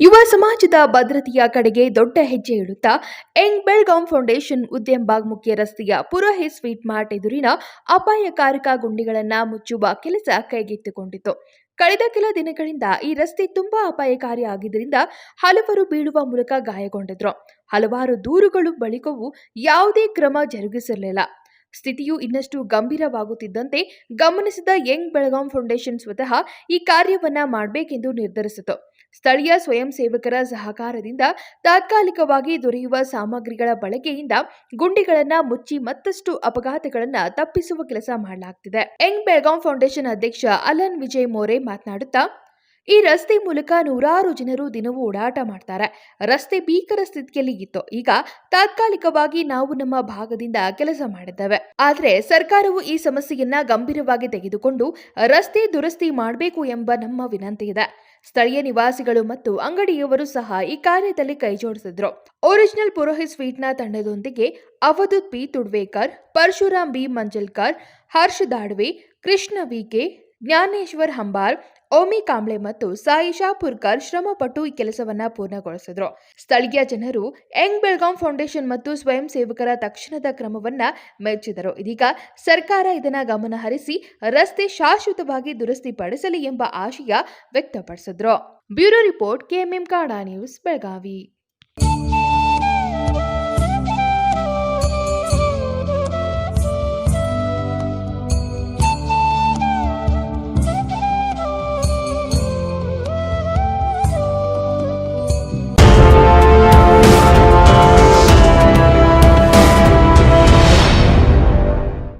ಯುವ ಸಮಾಜದ ಭದ್ರತೆಯ ಕಡೆಗೆ ದೊಡ್ಡ ಹೆಜ್ಜೆ ಇಡುತ್ತಾ ಎಂಗ್ ಬೆಳ್ಗಾಂ ಫೌಂಡೇಶನ್ ಉದ್ಯಮಬಾಗ್ ಮುಖ್ಯ ರಸ್ತೆಯ ಪುರೋಹಿತ್ ಸ್ವೀಟ್ ಮಾರ್ಟ್ ಎದುರಿನ ಅಪಾಯಕಾರಕ ಗುಂಡಿಗಳನ್ನು ಮುಚ್ಚುವ ಕೆಲಸ ಕೈಗೆತ್ತಿಕೊಂಡಿತು. ಕಳೆದ ಕೆಲ ದಿನಗಳಿಂದ ಈ ರಸ್ತೆ ತುಂಬಾ ಅಪಾಯಕಾರಿ ಆಗಿದ್ದರಿಂದ ಹಲವರು ಬೀಳುವ ಮೂಲಕ ಗಾಯಗೊಂಡಿದ್ರು. ಹಲವಾರು ದೂರುಗಳು ಬಳಿಕವೂ ಯಾವುದೇ ಕ್ರಮ ಜರುಗಿಸಿರಲಿಲ್ಲ ಸ್ಥಿತಿಯು ಇನ್ನಷ್ಟು ಗಂಭೀರವಾಗುತ್ತಿದ್ದಂತೆ ಗಮನಿಸಿದ ಯಂಗ್ ಬೆಳಗಾಂ ಫೌಂಡೇಶನ್ ಸ್ವತಃ ಈ ಕಾರ್ಯವನ್ನ ಮಾಡಬೇಕೆಂದು ನಿರ್ಧರಿಸಿತು. ಸ್ಥಳೀಯ ಸ್ವಯಂ ಸೇವಕರ ಸಹಕಾರದಿಂದ ತಾತ್ಕಾಲಿಕವಾಗಿ ದೊರೆಯುವ ಸಾಮಗ್ರಿಗಳ ಬಳಕೆಯಿಂದ ಗುಂಡಿಗಳನ್ನು ಮುಚ್ಚಿ ಮತ್ತಷ್ಟು ಅಪಘಾತಗಳನ್ನು ತಪ್ಪಿಸುವ ಕೆಲಸ ಮಾಡಲಾಗ್ತಿದೆ. ಯಂಗ್ ಬೆಳಗಾಂ ಫೌಂಡೇಶನ್ ಅಧ್ಯಕ್ಷ ಅಲನ್ ವಿಜಯ್ ಮೋರೆ ಮಾತನಾಡುತ್ತಾ ಈ ರಸ್ತೆ ಮೂಲಕ ನೂರಾರು ಜನರು ದಿನವೂ ಓಡಾಟ ಮಾಡ್ತಾರೆ. ರಸ್ತೆ ಭೀಕರ ಸ್ಥಿತಿಯಲ್ಲಿ ಇತ್ತು. ಈಗ ತಾತ್ಕಾಲಿಕವಾಗಿ ನಾವು ನಮ್ಮ ಭಾಗದಿಂದ ಕೆಲಸ ಮಾಡಿದ್ದೇವೆ. ಆದರೆ ಸರ್ಕಾರವು ಈ ಸಮಸ್ಯೆಯನ್ನ ಗಂಭೀರವಾಗಿ ತೆಗೆದುಕೊಂಡು ರಸ್ತೆ ದುರಸ್ತಿ ಮಾಡಬೇಕು ಎಂಬ ನಮ್ಮ ವಿನಂತಿ ಇದೆ. ಸ್ಥಳೀಯ ನಿವಾಸಿಗಳು ಮತ್ತು ಅಂಗಡಿಯವರು ಸಹ ಈ ಕಾರ್ಯದಲ್ಲಿ ಕೈಜೋಡಿಸಿದ್ರು. ಒರಿಜಿನಲ್ ಪುರೋಹಿತ್ ಸ್ವೀಟ್ನ ತಂಡದೊಂದಿಗೆ Avadhoot P. Tudvekar, Parashuram B. Manjalkar, Harsha Dadve, Krishna VK Dnyaneshwar Hambar Omi Kamble ಮತ್ತು ಸಾಯಿಶಾ ಪುರ್ಕರ್ ಶ್ರಮಪಟ್ಟು ಈ ಕೆಲಸವನ್ನ ಪೂರ್ಣಗೊಳಿಸಿದ್ರು. ಸ್ಥಳೀಯ ಜನರು ಯಂಗ್ ಬೆಳಗಾಂ ಫೌಂಡೇಶನ್ ಮತ್ತು ಸ್ವಯಂ ಸೇವಕರ ತಕ್ಷಣದ ಕ್ರಮವನ್ನ ಮೆಚ್ಚಿದರು. ಇದೀಗ ಸರ್ಕಾರ ಇದನ್ನ ಗಮನಹರಿಸಿ ರಸ್ತೆ ಶಾಶ್ವತವಾಗಿ ದುರಸ್ತಿಪಡಿಸಲಿ ಎಂಬ ಆಶಯ ವ್ಯಕ್ತಪಡಿಸಿದ್ರು. ಬ್ಯೂರೋ ರಿಪೋರ್ಟ್ ಕೆಎಂಎಂ ಕಾಡಾ ನ್ಯೂಸ್ ಬೆಳಗಾವಿ.